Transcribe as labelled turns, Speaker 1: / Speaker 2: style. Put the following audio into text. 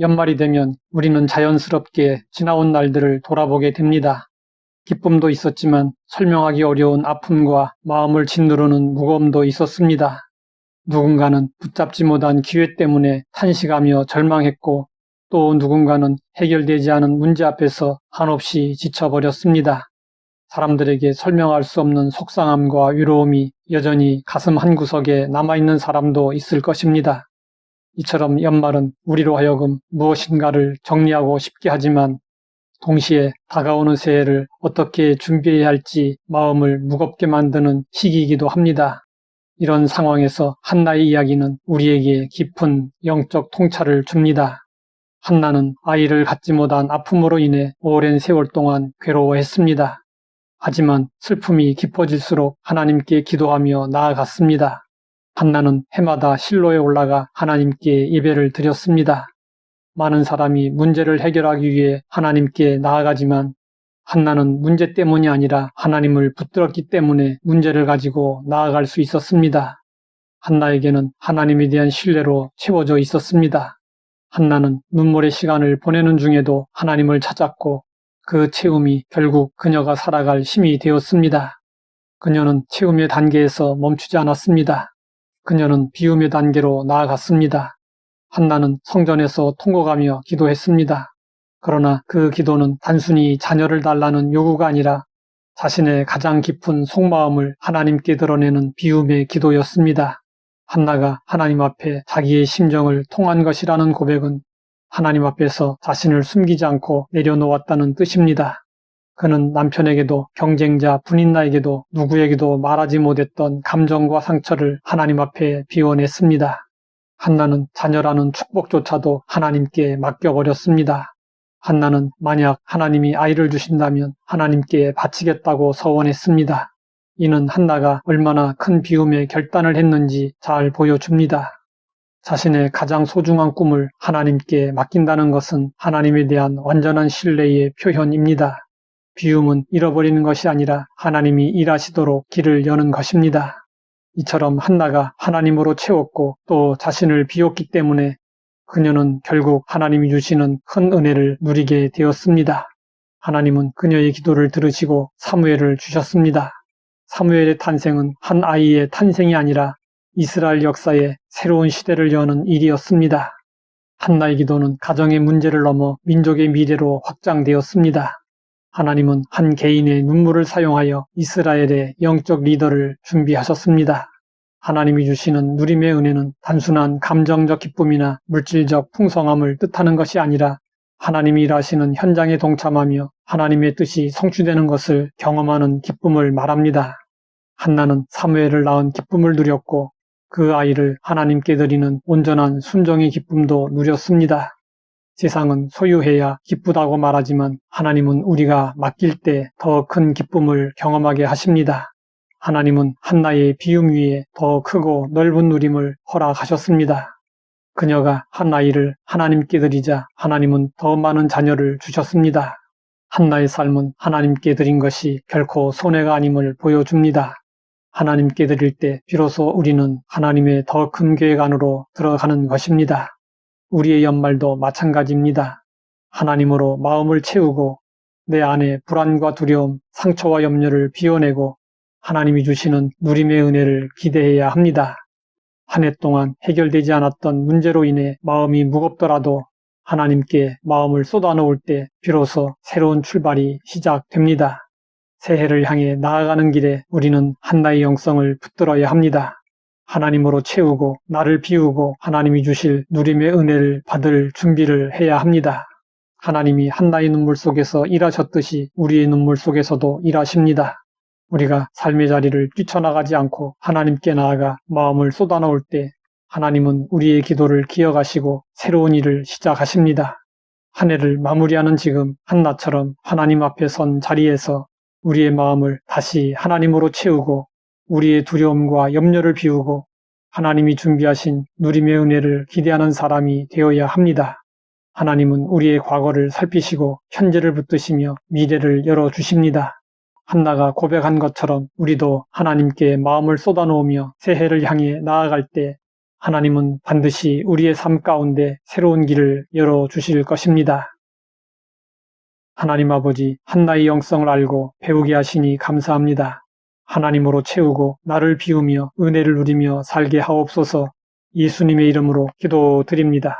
Speaker 1: 연말이 되면 우리는 자연스럽게 지나온 날들을 돌아보게 됩니다. 기쁨도 있었지만 설명하기 어려운 아픔과 마음을 짓누르는 무거움도 있었습니다. 누군가는 붙잡지 못한 기회 때문에 탄식하며 절망했고 또 누군가는 해결되지 않은 문제 앞에서 한없이 지쳐버렸습니다. 사람들에게 설명할 수 없는 속상함과 위로움이 여전히 가슴 한구석에 남아있는 사람도 있을 것입니다. 이처럼 연말은 우리로 하여금 무엇인가를 정리하고 싶게 하지만 동시에 다가오는 새해를 어떻게 준비해야 할지 마음을 무겁게 만드는 시기이기도 합니다. 이런 상황에서 한나의 이야기는 우리에게 깊은 영적 통찰을 줍니다. 한나는 아이를 갖지 못한 아픔으로 인해 오랜 세월 동안 괴로워했습니다. 하지만 슬픔이 깊어질수록 하나님께 기도하며 나아갔습니다. 한나는 해마다 실로에 올라가 하나님께 예배를 드렸습니다. 많은 사람이 문제를 해결하기 위해 하나님께 나아가지만 한나는 문제 때문이 아니라 하나님을 붙들었기 때문에 문제를 가지고 나아갈 수 있었습니다. 한나에게는 하나님에 대한 신뢰로 채워져 있었습니다. 한나는 눈물의 시간을 보내는 중에도 하나님을 찾았고 그 채움이 결국 그녀가 살아갈 힘이 되었습니다. 그녀는 채움의 단계에서 멈추지 않았습니다. 그녀는 비움의 단계로 나아갔습니다. 한나는 성전에서 통곡하며 기도했습니다. 그러나 그 기도는 단순히 자녀를 달라는 요구가 아니라 자신의 가장 깊은 속마음을 하나님께 드러내는 비움의 기도였습니다. 한나가 하나님 앞에 자기의 심정을 통한 것이라는 고백은 하나님 앞에서 자신을 숨기지 않고 내려놓았다는 뜻입니다. 그는 남편에게도 경쟁자 분인나에게도 누구에게도 말하지 못했던 감정과 상처를 하나님 앞에 비워냈습니다. 한나는 자녀라는 축복조차도 하나님께 맡겨버렸습니다. 한나는 만약 하나님이 아이를 주신다면 하나님께 바치겠다고 서원했습니다. 이는 한나가 얼마나 큰 비움의 결단을 했는지 잘 보여줍니다. 자신의 가장 소중한 꿈을 하나님께 맡긴다는 것은 하나님에 대한 완전한 신뢰의 표현입니다. 비움은 잃어버리는 것이 아니라 하나님이 일하시도록 길을 여는 것입니다. 이처럼 한나가 하나님으로 채웠고 또 자신을 비웠기 때문에 그녀는 결국 하나님이 주시는 큰 은혜를 누리게 되었습니다. 하나님은 그녀의 기도를 들으시고 사무엘을 주셨습니다. 사무엘의 탄생은 한 아이의 탄생이 아니라 이스라엘 역사에 새로운 시대를 여는 일이었습니다. 한나의 기도는 가정의 문제를 넘어 민족의 미래로 확장되었습니다. 하나님은 한 개인의 눈물을 사용하여 이스라엘의 영적 리더를 준비하셨습니다. 하나님이 주시는 누림의 은혜는 단순한 감정적 기쁨이나 물질적 풍성함을 뜻하는 것이 아니라 하나님이 일하시는 현장에 동참하며 하나님의 뜻이 성취되는 것을 경험하는 기쁨을 말합니다. 한나는 사무엘을 낳은 기쁨을 누렸고 그 아이를 하나님께 드리는 온전한 순종의 기쁨도 누렸습니다. 세상은 소유해야 기쁘다고 말하지만 하나님은 우리가 맡길 때 더 큰 기쁨을 경험하게 하십니다. 하나님은 한나의 비움 위에 더 크고 넓은 누림을 허락하셨습니다. 그녀가 한 아이를 하나님께 드리자 하나님은 더 많은 자녀를 주셨습니다. 한나의 삶은 하나님께 드린 것이 결코 손해가 아님을 보여줍니다. 하나님께 드릴 때 비로소 우리는 하나님의 더 큰 계획 안으로 들어가는 것입니다. 우리의 연말도 마찬가지입니다. 하나님으로 마음을 채우고 내 안에 불안과 두려움, 상처와 염려를 비워내고 하나님이 주시는 누림의 은혜를 기대해야 합니다. 한 해 동안 해결되지 않았던 문제로 인해 마음이 무겁더라도 하나님께 마음을 쏟아 놓을 때 비로소 새로운 출발이 시작됩니다. 새해를 향해 나아가는 길에 우리는 한나의 영성을 붙들어야 합니다. 하나님으로 채우고 나를 비우고 하나님이 주실 누림의 은혜를 받을 준비를 해야 합니다. 하나님이 한나의 눈물 속에서 일하셨듯이 우리의 눈물 속에서도 일하십니다. 우리가 삶의 자리를 뛰쳐나가지 않고 하나님께 나아가 마음을 쏟아놓을 때 하나님은 우리의 기도를 기억하시고 새로운 일을 시작하십니다. 한 해를 마무리하는 지금 한나처럼 하나님 앞에 선 자리에서 우리의 마음을 다시 하나님으로 채우고 우리의 두려움과 염려를 비우고 하나님이 준비하신 누림의 은혜를 기대하는 사람이 되어야 합니다. 하나님은 우리의 과거를 살피시고 현재를 붙드시며 미래를 열어주십니다. 한나가 고백한 것처럼 우리도 하나님께 마음을 쏟아놓으며 새해를 향해 나아갈 때 하나님은 반드시 우리의 삶 가운데 새로운 길을 열어주실 것입니다. 하나님 아버지, 한나의 영성을 알고 배우게 하시니 감사합니다. 하나님으로 채우고 나를 비우며 은혜를 누리며 살게 하옵소서 예수님의 이름으로 기도드립니다.